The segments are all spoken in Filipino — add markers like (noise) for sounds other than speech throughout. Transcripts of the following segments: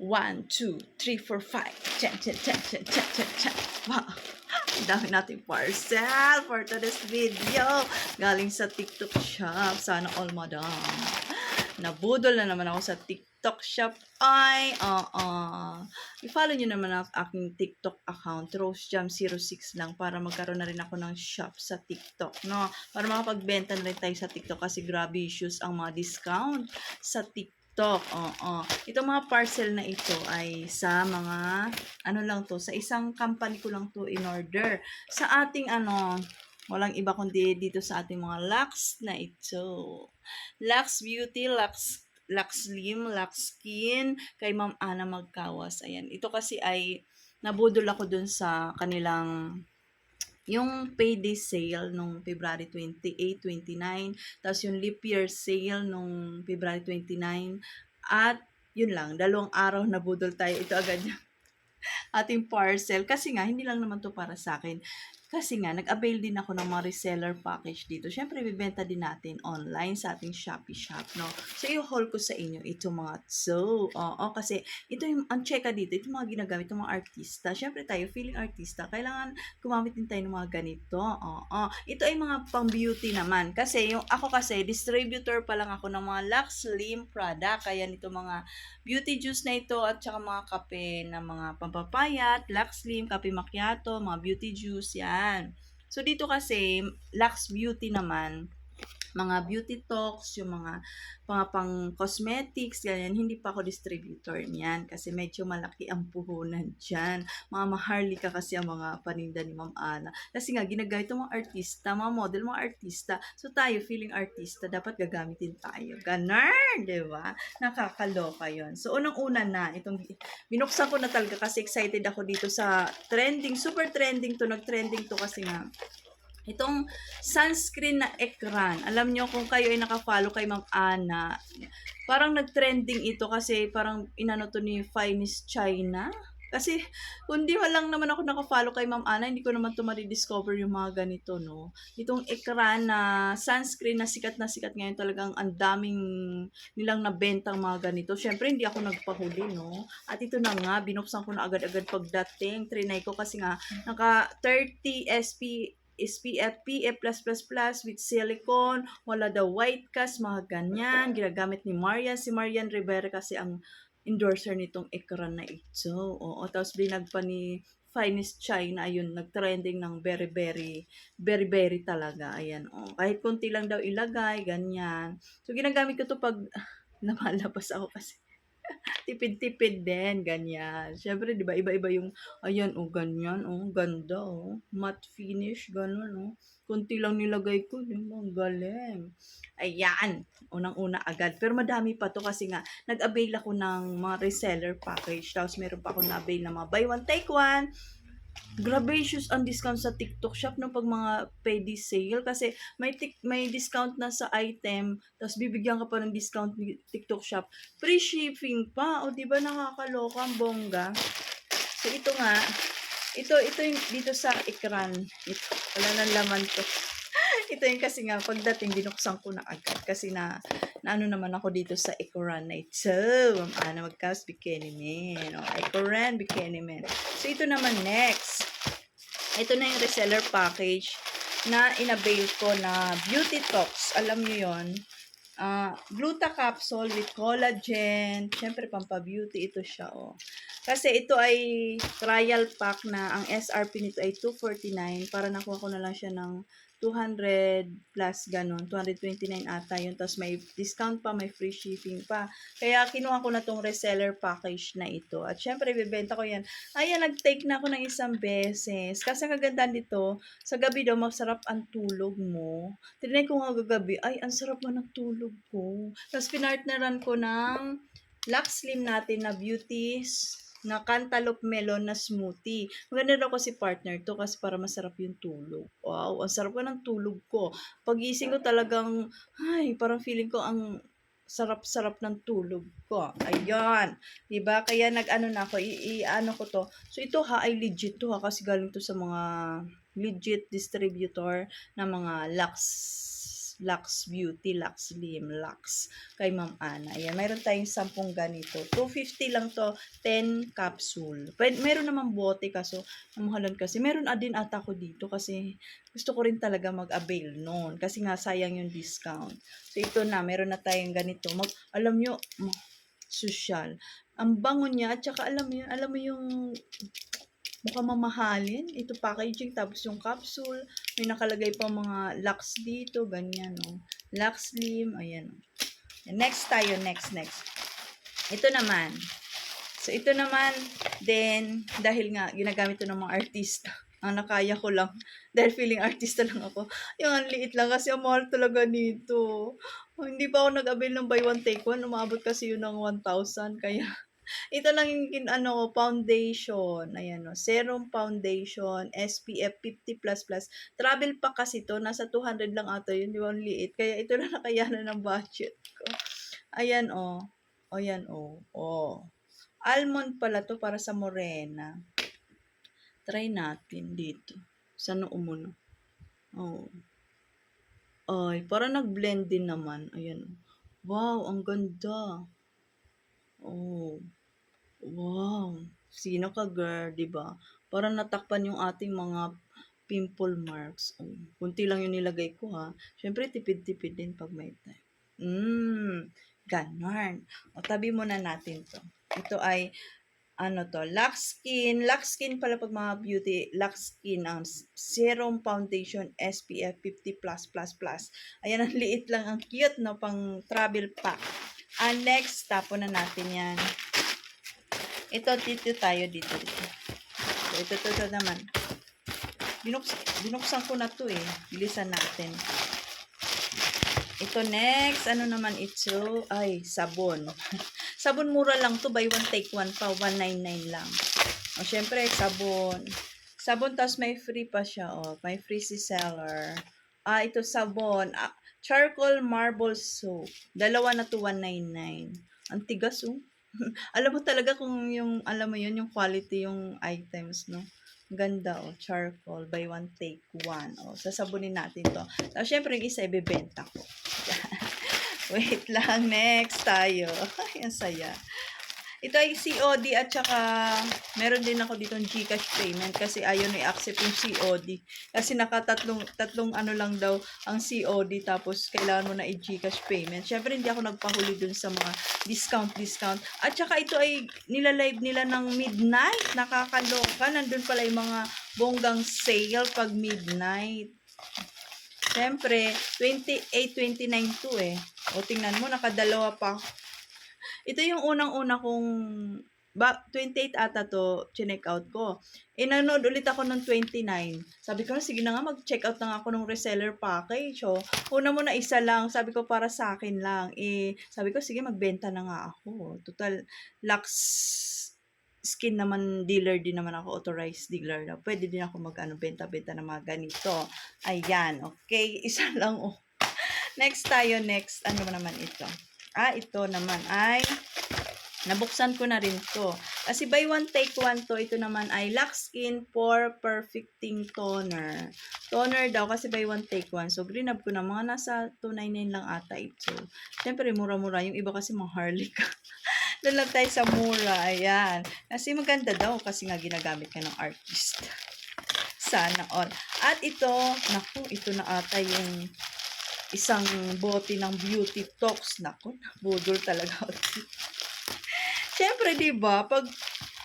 One, two, three, four, five. Chan, chan, chan, chan, chan, chan, chan. Wow. (laughs) Ang dami nating parcel for today's video. Galing sa TikTok shop. Sana all madam. Nabudol na naman ako sa TikTok shop. Ay, oo. I-follow nyo naman ang aking TikTok account, rosejam06 lang, para magkaroon na rin ako ng shop sa TikTok, no? Para makapagbenta na rin tayo sa TikTok kasi grabe issues ang mga discount sa TikTok. Oo. Itong mga parcel na ito ay sa mga, ano lang to, sa isang company ko lang to in order. Sa ating ano, walang iba kundi dito sa ating mga Lux na ito. Lux Beauty, Lux Lux Slim, Lux Skin, kay Ma'am Ana Magkawas. Ayan. Ito kasi ay nabudol ako dun sa kanilang yung payday sale nung February 28, 29, tapos yung leap year sale nung February 29, at yun lang, dalawang araw na budol tayo. Ito agad (laughs) ating parcel. Kasi nga, hindi lang naman to para sa akin. Kasi nga, nag-avail din ako ng mga reseller package dito. Siyempre, bibenta din natin online sa ating Shopee shop, no? So, i-haul ko sa inyo ito mga so. Oo, kasi ito yung, ang checka dito, ito mga ginagamit ng mga artista. Siyempre tayo, feeling artista, kailangan gumamit din tayo ng mga ganito. Oo, ito ay mga pang beauty naman. Kasi yung ako kasi, distributor pa lang ako ng mga Lux Slim product. Kaya nito mga beauty juice na ito at saka mga kape na mga pampapayat, Lux Slim, kape macchiato, mga beauty juice, yan. So, dito kasi, Lux Beauty naman, mga beauty talks, yung mga, mga pang cosmetics, ganyan, hindi pa ako distributor niyan kasi medyo malaki ang puhunan dyan. Mga maharlika kasi ang mga paninda ni Ma'am Ana. Kasi nga, ginagamit ng mga artista, mga model, mga artista. So tayo, feeling artista, dapat gagamitin tayo. Ganon, di ba? Nakakaloka yon So, unang-una na, itong, binuksan ko na talaga kasi excited ako dito sa trending, super trending to, nag-trending to kasi nga, Itong sunscreen na ekran, alam nyo kung kayo ay nakafollow kay Ma'am Ana, parang nag-trending ito kasi parang inano to ni Finest China. Kasi kung di lang naman ako nakafollow kay Ma'am Ana, hindi ko naman to ma-discover yung mga ganito, no? Itong ekran na sunscreen na sikat na sikat ngayon talagang ang daming nilang nabentang mga ganito. Syempre, hindi ako nagpahuli, no? At ito na nga, binuksan ko na agad-agad pagdating. Trinay ko kasi nga, naka 30 SP SPF, PF+++ with silicone, wala daw white cast, mga ganyan. Ginagamit ni Marian. Si Marian Rivera kasi ang endorser nitong ekran na ito. Oo, tapos binag pa ni Finest China, ayun, nag-trending ng very, very, very, very talaga. Ayan, oh. Kahit konti lang daw ilagay, ganyan. So, ginagamit ko to pag (laughs) lumalabas ako kasi tipid-tipid din, ganyan. Siyempre, di ba, iba-iba yung, ayan, oh, ganyan, oh, ganda, oh, matte finish, ganun, oh. Kunti lang nilagay ko, di ba, ang galing. Ayan, unang-una agad. Pero madami pa to kasi nga, nag-avail ako ng mga reseller package. Tapos meron pa ako na-avail na mga buy one, take one, gracious ang discount sa TikTok shop no pag mga payday sale. Kasi may tik may discount na sa item tapos bibigyan ka pa ng discount ni TikTok shop. Free shipping pa. O di ba nakakaloka ang bongga? So ito nga ito ito yung dito sa ekran. Ito wala nang laman to ito yung kasi nga pagdating binuksan ko na agad kasi na naano naman ako dito sa Ecoran na ito. Ang ana magkaos bikini men. O, Ecoran bikini men. So, ito naman next. Ito na yung reseller package na inabail ko na Beauty Talks. Alam nyo yon uh, Gluta capsule with collagen. Siyempre, pampa-beauty ito siya, oh. Kasi ito ay trial pack na ang SRP nito ay 249 para nakuha ko na lang siya ng 200 plus ganun, 229 ata yun. Tapos may discount pa, may free shipping pa. Kaya kinuha ko na tong reseller package na ito. At syempre, bibenta ko yan. Ayan, nag-take na ako ng isang beses. Kasi ang kagandahan dito, sa gabi daw, masarap ang tulog mo. Tinay ko nga gagabi, ay, ang sarap mo ng tulog ko. Tapos pinartneran ko ng Lux Slim natin na beauties na cantaloupe melon na smoothie. Maganda daw kasi partner to kasi para masarap yung tulog. Wow, ang sarap ng tulog ko. Pagising ko talagang, ay, parang feeling ko ang sarap-sarap ng tulog ko. Ayan. Diba? Kaya nag-ano na ako, i-ano ko to. So, ito ha, ay legit to ha, kasi galing to sa mga legit distributor na mga Lux Lux Beauty, Lux Slim, Lux kay Ma'am Ana. Ayan, mayroon tayong 10 ganito. 250 lang to, 10 capsule. Pwede, meron naman bote kaso, namahalan kasi. Meron ah, din ata ko dito kasi gusto ko rin talaga mag-avail noon kasi nga sayang yung discount. So ito na, meron na tayong ganito. Mag, alam nyo, social. Ang bango niya at saka alam mo alam mo yung mukhang mamahalin. Ito packaging, tapos yung capsule. May nakalagay pa mga Lux dito, ganyan, no. Lux Slim, ayan. oh. Next tayo, next, next. Ito naman. So, ito naman, then, dahil nga, ginagamit ito ng mga artista. (laughs) Ang nakaya ko lang. (laughs) Dahil feeling artista lang ako. Yung ang liit lang kasi ang mahal talaga nito. Oh, hindi pa ako nag-avail ng buy one take one. Umabot kasi yun ng 1,000. Kaya, ito lang yung kin- ano foundation. Ayan o, serum foundation, SPF 50++. Travel pa kasi to, nasa 200 lang ata yun, di ba? Liit. Kaya ito lang (laughs) nakayanan ng budget ko. Ayan o. O yan o. O. Almond pala to para sa morena. Try natin dito. Sa noo mo. Oh. Ay, para nag-blend din naman. Ayan. Wow, ang ganda. Oh. Wow. Sino ka, girl, 'di ba? Para natakpan yung ating mga pimple marks. Oh, kunti lang yung nilagay ko, ha. Siyempre, tipid-tipid din pag may time. Mmm, ganon. O, tabi muna natin to. Ito ay, ano to, Lux Skin. Lux Skin pala pag mga beauty, Lux Skin, ang Serum Foundation SPF 50+++. Ayan, ang liit lang, ang cute, no, pang travel pack. And next, tapon na natin yan. Ito, dito tayo, dito, dito. So, ito, ito, ito naman. Binuks, binuksan ko na to eh. Bilisan natin. Ito next, ano naman ito? Ay, sabon. (laughs) sabon mura lang to, buy one take one pa, 199 lang. O, syempre, sabon. Sabon, tapos may free pa siya, oh. May free si seller. Ah, ito sabon. Ah, charcoal marble soap. Dalawa na to, 199. Ang tigas, oh. (laughs) alam mo talaga kung yung, alam mo yun, yung quality yung items, no? Ganda, oh. Charcoal. Buy one, take one. Oh, sasabunin natin to. Tapos, syempre, yung isa, ibebenta ko. (laughs) Wait lang. Next tayo. (laughs) Ay, ang saya. Ito ay COD at saka meron din ako dito Gcash payment kasi ayaw na i-accept yung COD. Kasi nakatatlong tatlong ano lang daw ang COD tapos kailangan mo na i-Gcash payment. Syempre hindi ako nagpahuli dun sa mga discount discount. At saka ito ay nila-live nila ng midnight. Nakakaloka. Nandun pala yung mga bonggang sale pag midnight. Siyempre, 28, 29 to eh. O tingnan mo, nakadalawa pa. Ito yung unang-una kong ba, 28 ata to, chinek out ko. Eh, ulit ako ng 29. Sabi ko, sige na nga, mag-check out na nga ako ng reseller package. So, una mo na isa lang. Sabi ko, para sa akin lang. Eh, sabi ko, sige, magbenta na nga ako. Total, Lux skin naman dealer din naman ako, authorized dealer na. Pwede din ako mag ano, benta-benta ng mga ganito. Ayan, okay. (laughs) Isa lang, oh. Next tayo, next. Ano naman ito? Ah, ito naman ay nabuksan ko na rin to. Kasi buy one, take one to. Ito naman ay Lux Skin for Perfecting Toner. Toner daw kasi buy one, take one. So, green up ko na. Mga nasa 299 lang ata ito. Siyempre, mura-mura. Yung iba kasi mga Harley (laughs) Doon tayo sa mura. Ayan. Kasi maganda daw kasi nga ginagamit ka ng artist. Sana all. At ito, naku, ito na ata yung isang bote ng beauty talks. Naku, budol talaga ako. Siyempre, di ba, pag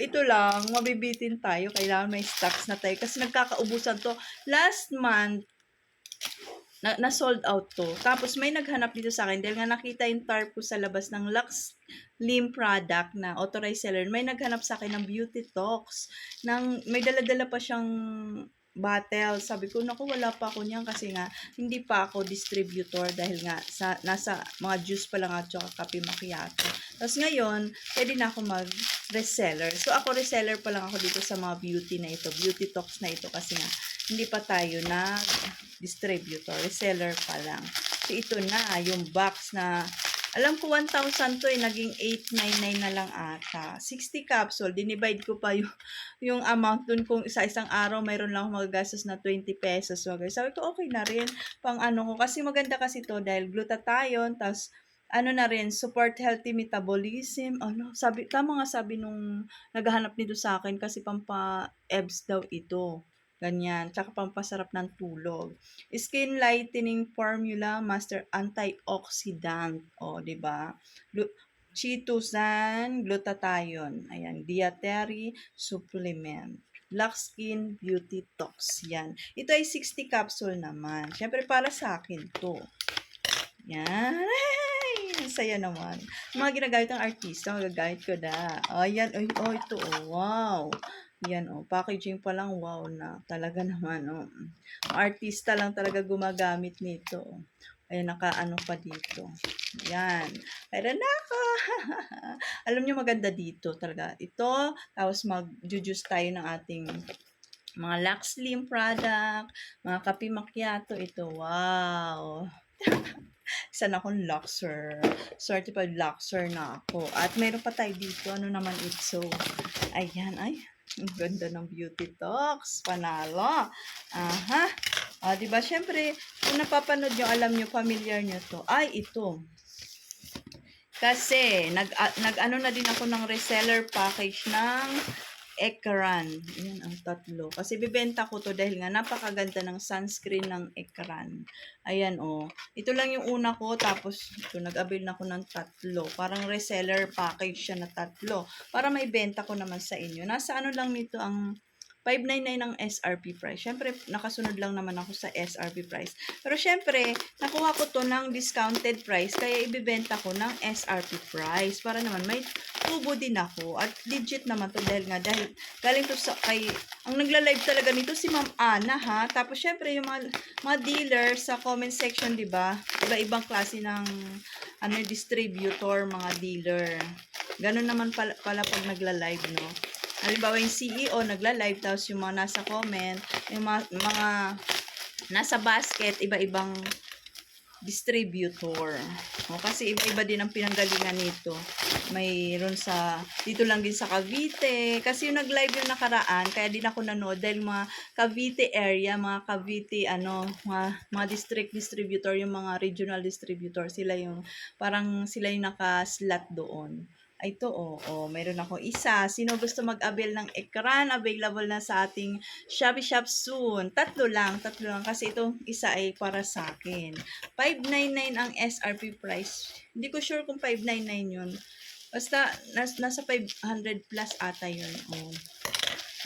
ito lang, mabibitin tayo, kailangan may stocks na tayo. Kasi nagkakaubusan to. Last month, na, na sold out to. Tapos may naghanap dito sa akin dahil nga nakita yung tarp ko sa labas ng Lux Lim product na authorized seller. May naghanap sa akin ng Beauty Talks. Nang, may dala-dala pa siyang bottle. Sabi ko, naku, wala pa ako niyan kasi nga, hindi pa ako distributor dahil nga, sa, nasa mga juice pa lang at saka kape macchiato. Tapos ngayon, pwede na ako mag-reseller. So, ako reseller pa lang ako dito sa mga beauty na ito, beauty talks na ito kasi nga, hindi pa tayo na distributor, reseller pa lang. So, ito na, yung box na Alam ko 1,000 to eh, naging 899 na lang ata. 60 capsule, dinivide ko pa yung, (laughs) yung amount dun kung sa isang araw mayroon lang ako magagastos na 20 pesos. So, sabi ko, okay na rin. Pang ano ko, kasi maganda kasi to dahil glutathione, tapos ano na rin, support healthy metabolism. Ano, sabi, tama nga sabi nung naghahanap nito sa akin kasi pampa-EBS daw ito. Ganyan. Tsaka pampasarap ng tulog. Skin lightening formula, master antioxidant. O, di ba? Chitosan, glutathione. Ayan, dietary supplement. Black Skin Beauty Tox. Yan. Ito ay 60 capsule naman. Siyempre, para sa akin to. Yan. (laughs) Ay, saya naman. Mga ginagamit ng artista, magagamit ko na. Oh, yan. Ay, oh, ito. Oh, wow. Yan, oh. Packaging pa lang, wow na. Talaga (laughs) naman, oh. Artista lang talaga gumagamit nito. oh. Ayan, naka-ano pa dito. Yan. Meron na ako. (laughs) Alam nyo, maganda dito talaga. Ito, tapos mag-juice tayo ng ating mga Lux Slim product, mga kape macchiato. Ito, wow. (laughs) Isa na akong Luxer. Certified Luxer na ako. At meron pa tayo dito. Ano naman ito? Ayan, ay. Ang ganda ng beauty talks. Panalo. Aha. Ah, di ba? Syempre, kung napapanood nyo, alam nyo, familiar nyo to. Ay, ito. Kasi, nag, a- nag-ano na din ako ng reseller package ng Ekran. Yan ang tatlo. Kasi bibenta ko to dahil nga napakaganda ng sunscreen ng Ekran. Ayan, oh. Ito lang yung una ko, tapos ito, nag-avail na ako ng tatlo. Parang reseller package siya na tatlo. Para may benta ko naman sa inyo. Nasa ano lang nito ang 599 ang SRP price. Syempre, nakasunod lang naman ako sa SRP price. Pero syempre, nakuha ko to ng discounted price, kaya ibibenta ko ng SRP price para naman may tubo din ako. At legit naman to dahil nga, dahil galing to sa kay, ang nagla-live talaga nito si Ma'am Ana ha. Tapos syempre, yung mga, mga dealer sa comment section, di ba? Iba-ibang klase ng ano, distributor, mga dealer. Ganun naman pala, pala pag nagla-live, no? Halimbawa yung CEO nagla-live tapos yung mga nasa comment, yung mga, mga nasa basket, iba-ibang distributor. O, kasi iba-iba din ang pinanggalingan nito. Mayroon sa, dito lang din sa Cavite. Kasi yung nag-live yung nakaraan, kaya din ako nanood dahil mga Cavite area, mga Cavite, ano, mga, mga district distributor, yung mga regional distributor, sila yung, parang sila yung naka-slot doon. Ito, oh, oh, meron ako isa. Sino gusto mag-avail ng ekran? Available na sa ating Shopee Shop soon. Tatlo lang, tatlo lang. Kasi itong isa ay para sa akin. 599 ang SRP price. Hindi ko sure kung 599 yun. Basta, nas, nasa 500 plus ata yun. Oh.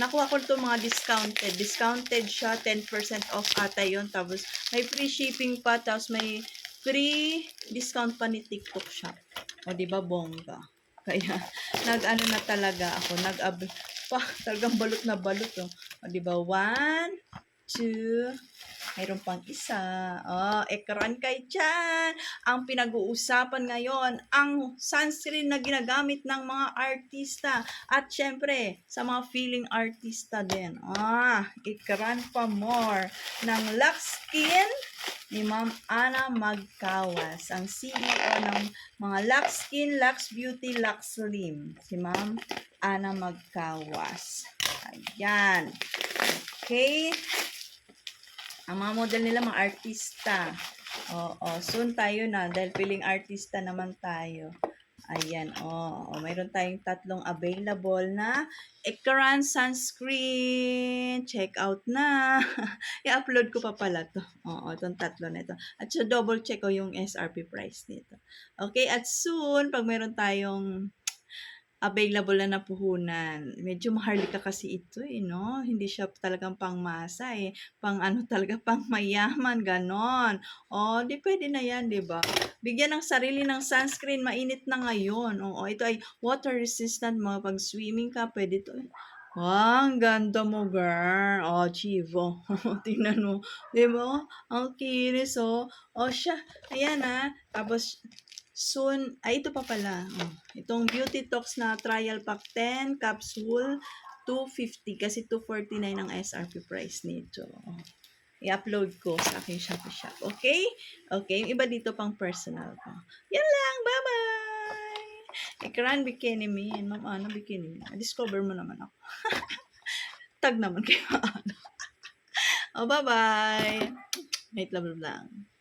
Nakuha ko ito mga discounted. Discounted siya, 10% off ata yun. Tapos, may free shipping pa. Tapos, may free discount pa ni TikTok Shop. O, di ba, bongga? Kaya, (laughs) nag-ano na talaga ako. Nag-ab... (laughs) Pa, talagang balot na balot. Oh. O, di ba? One, two, mayroon pang isa. Oh, ekran kay Chan. Ang pinag-uusapan ngayon, ang sunscreen na ginagamit ng mga artista. At syempre, sa mga feeling artista din. Ah, ekran pa more ng Lux Skin ni Ma'am Ana Magkawas, ang CEO ng mga Lux Skin, Lux Beauty, Lux Slim. Si Ma'am Ana Magkawas. Ayan. Okay. Ang mga model nila, mga artista. Oo, soon tayo na dahil feeling artista naman tayo. Ayan, oo. mayroon tayong tatlong available na Ekran Sunscreen. Check out na. (laughs) I-upload ko pa pala to. Oo, itong tatlo na ito. At so, double check ko yung SRP price nito. Okay, at soon, pag meron tayong available na na puhunan. Medyo maharlika kasi ito eh, no? Hindi siya talagang pangmasa eh. Pang ano (laughs) talaga, pang mayaman, ganon. O, di pwede na yan, di ba? Bigyan ng sarili ng sunscreen, mainit na ngayon. Oo, ito ay water resistant, mga pag swimming ka, pwede to. Wow, ang ganda mo, girl. Oh, Chivo. (laughs) Tingnan mo. Di ba? Ang kinis, oh. Oh, siya. Ayan, ah. Tapos, soon, ay, ito pa pala. Oh, itong Beauty Talks na Trial Pack 10 capsule, 250 kasi 249 ang SRP price nito. Oh. i-upload ko sa aking Shopee Shop. Okay? Okay, yung iba dito pang personal ko. Yan lang, bye-bye! Ikran bikini min. Ma'am, ano bikini min? Discover mo naman ako. (laughs) Tag naman kayo. (laughs) oh, bye-bye! Wait, love lang.